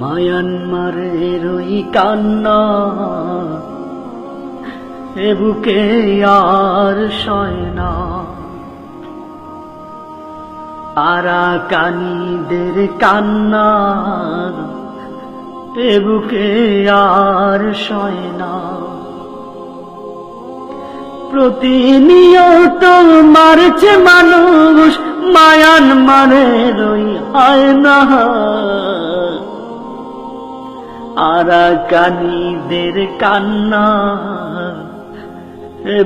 মায়ানমারের ওই কান্না। এ বুকে আর সয় না। আরাকানীদের কান্না, এ বুকে আর সয় না। প্রতিনিয়ত মারছে মানুষ মায়ান মানে রই হয় না আরাকানীদের কান্না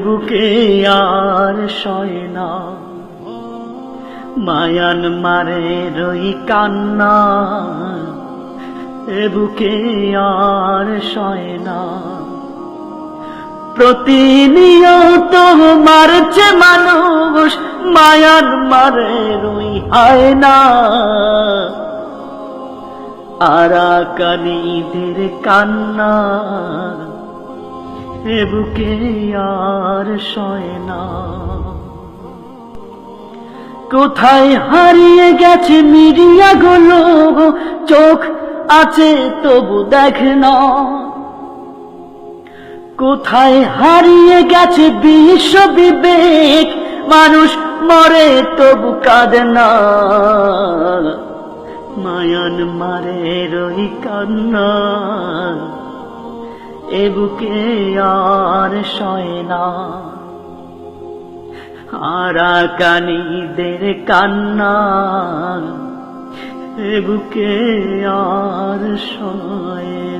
বুকে আর সয় না। মায়ান মারে রই কান্না বুকে আর সয় না। প্রতিনিয়ত মারছে মানুষ মায়ান মারে রুই হয় না আরাকানীদের কান্না, এ বুকে আর সয় না। কোথায় হারিয়ে গেছে মিডিয়া গুলো চোখ আছে তবু দেখ না। কোথায় হারিয়ে গেছে বিশ্ব বিবেক? মানুষ মরে তবু কাঁদে না। মায়ান মারে রই কান্না। এ বুকে আর সয় না। আরাকানীদের কান্না। এ বুকে আর সয়